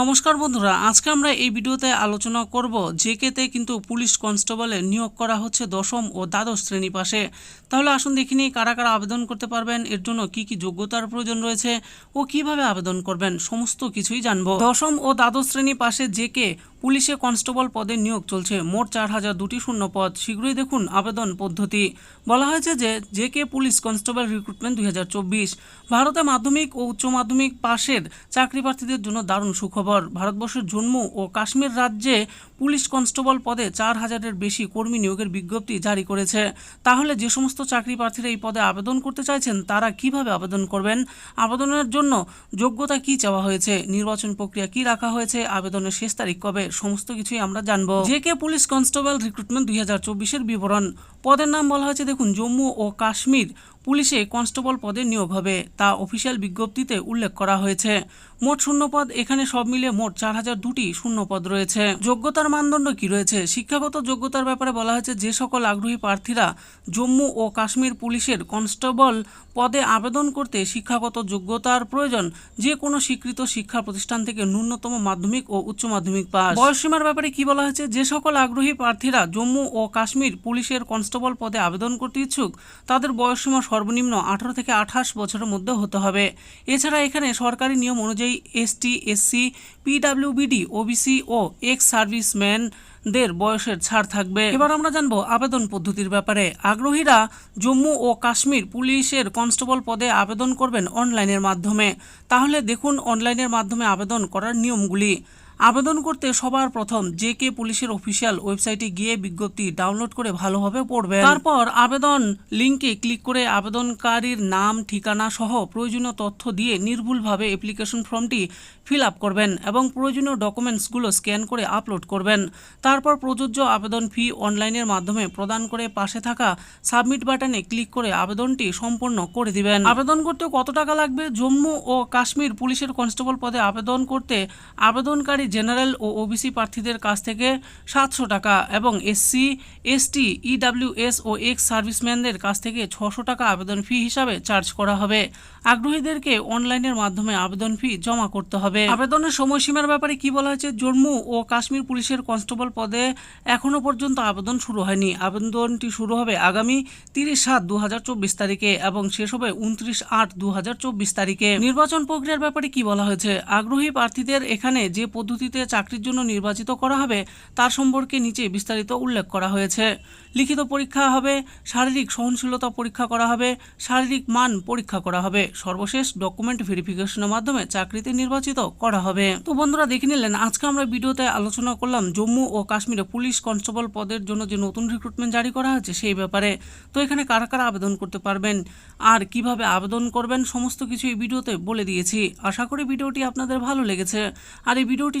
নমস্কার বন্ধুরা, আজকে আমরা এই ভিডিওতে আলোচনা করব জেকেতে কিন্তু পুলিশ কনস্টেবলে নিয়োগ করা হচ্ছে দশম ও দ্বাদশ শ্রেণি পাশে। তাহলে আসুন দেখি নিই কারা কারা আবেদন করতে পারবেন, এর জন্য কি কি যোগ্যতার প্রয়োজন রয়েছে ও কীভাবে আবেদন করবেন, সমস্ত কিছুই জানব। দশম ও দ্বাদশ শ্রেণি পাশে জেকে পুলিশে কনস্টেবল পদে নিয়োগ চলছে, মোট চার হাজার দুটি শূন্য পদ। শীঘ্রই দেখুন আবেদন পদ্ধতি। বলা হয়েছে যে জেকে পুলিশ কনস্টেবল রিক্রুটমেন্ট দুই হাজার চব্বিশ, ভারতে মাধ্যমিক ও উচ্চ মাধ্যমিক পাশের চাকরি প্রার্থীদের জন্য দারুণ সুখবর। ভারতবর্ষের জম্মু ও কাশ্মীর রাজ্যে পুলিশ কনস্টেবল পদে চার হাজারের বেশি কর্মী নিয়োগের বিজ্ঞপ্তি জারি করেছে। তাহলে যে সমস্ত চাকরি প্রার্থীরা এই পদে আবেদন করতে চাইছেন, তারা কীভাবে আবেদন করবেন? আবেদনের জন্য যোগ্যতা কি চাওয়া হয়েছে? নির্বাচন প্রক্রিয়া কি রাখা হয়েছে? আবেদনের শেষ তারিখ কবে? সমস্ত কিছুই আমরা জানব। J K police constable recruitment দুই হাজার চব্বিশের বিবরণ। পদের নাম বলা হয়েছে, দেখুন, জম্মু ও কাশ্মীর। পুলিশে কনস্টেবল পদে নিয়োগ হবে, তা অফিসিয়াল বিজ্ঞপ্তিতে উল্লেখ করা হয়েছে। মোট শূন্যপদ এখানে সব মিলে মোট চার হাজার দুটি শূন্যপদ রয়েছে। যোগ্যতার মানদণ্ড কি রয়েছে? শিক্ষাগত যোগ্যতার ব্যাপারে বলা হয়েছে, যে সকল আগ্রহী প্রার্থীরা জম্মু ও কাশ্মীর পুলিশের কনস্টেবল পদে আবেদন করতে শিক্ষাগত যোগ্যতার প্রয়োজন, যে কোনো স্বীকৃত শিক্ষা প্রতিষ্ঠান থেকে ন্যূনতম মাধ্যমিক ও উচ্চ মাধ্যমিক পাস। বয়সসীমার ব্যাপারে কি বলা হয়েছে? যে সকল আগ্রহী প্রার্থীরা জম্মু ও কাশ্মীর পুলিশের কনস্টেবল পদে আবেদন করতে ইচ্ছুক, তাদের বয়সসীমা সর্বনিম্ন আঠারো থেকে আঠাশ বছরের মধ্যে হতে হবে। এছাড়া এখানে সরকারি নিয়ম অনুযায়ী এসটি এসসি পিডাব্লিউবিডি ওবিসি ও এক্স সার্ভিসম্যান দের বয়সের ছাড় থাকবে। এবার আমরা জানব আবেদন পদ্ধতির ব্যাপারে। আগ্রহীরা জম্মু ও কাশ্মীর পুলিশের কনস্টেবল পদে আবেদন করবেন অনলাইনের মাধ্যমে। তাহলে দেখুন অনলাইনের মাধ্যমে আবেদন করার নিয়মগুলি। আবেদন করতে সবার প্রথম জে কে পুলিশের অফিসিয়াল ওয়েবসাইটে গিয়ে বিজ্ঞপ্তি ডাউনলোড করে ভালোভাবে পড়বেন। তারপর আবেদন লিঙ্কে ক্লিক করে আবেদনকারীর নাম, ঠিকানা সহ প্রয়োজনীয় তথ্য দিয়ে নির্ভুলভাবে অ্যাপ্লিকেশন ফর্মটি ফিল আপ করবেন এবং প্রয়োজনীয় ডকুমেন্টসগুলো স্ক্যান করে আপলোড করবেন। তারপর প্রযোজ্য আবেদন ফি অনলাইনের মাধ্যমে প্রদান করে পাশে থাকা সাবমিট বাটনে ক্লিক করে আবেদনটি সম্পূর্ণ করে দিবেন। আবেদন করতে কত টাকা লাগবে? জম্মু ও কাশ্মীর পুলিশের কনস্টেবল পদে আবেদন করতে আবেদনকারী জেনারেল ও ওবিসি প্রার্থীদের কাছ থেকে সাতশো টাকা এবং এসসি এসটি ইডাব্লিউএস ও এক্স সার্ভিসম্যানদের কাছ থেকে ছশো টাকা আবেদন ফি হিসাবে চার্জ করা হবে। আগ্রহীদেরকে অনলাইনের মাধ্যমে আবেদন ফি জমা করতে হবে। আবেদনের সময়সীমার ব্যাপারে কি বলা হয়েছে? জম্মু ও কাশ্মীর পুলিশের কনস্টেবল পদে এখনও পর্যন্ত আবেদন শুরু হয়নি। আবেদনটি শুরু হবে আগামী তিরিশ সাত দু তারিখে এবং শেষ হবে উনত্রিশ আট দু তারিখে। নির্বাচন প্রক্রিয়ার ব্যাপারে কি বলা হয়েছে? আগ্রহী প্রার্থীদের এখানে যে পদ্ধতিতে চাকরির জন্য নির্বাচিত করা হবে, তার সম্পর্কে নিচে বিস্তারিত উল্লেখ করা হয়েছে। লিখিত পরীক্ষা হবে, শারীরিক সহনশীলতা পরীক্ষা করা হবে, শারীরিক মান পরীক্ষা করা হবে। সর্বশেষ ডকুমেন্ট ভেরিফিকেশনের মাধ্যমে চাকরিতে নির্বাচিত করা হবে। তো বন্ধুরা, দেখে নিলেন, আজকে আমরা ভিডিওতে আলোচনা করলাম জম্মু ও কাশ্মীরে পুলিশ কনস্টেবল পদের জন্য যে নতুন রিক্রুটমেন্ট জারি করা হয়েছে সেই ব্যাপারে। তো এখানে কারা কারা আবেদন করতে পারবেন, আর কীভাবে আবেদন করবেন, সমস্ত কিছু এই ভিডিওতে বলে দিয়েছি। আশা করি ভিডিওটি আপনাদের ভালো লেগেছে। আর এই ভিডিওটি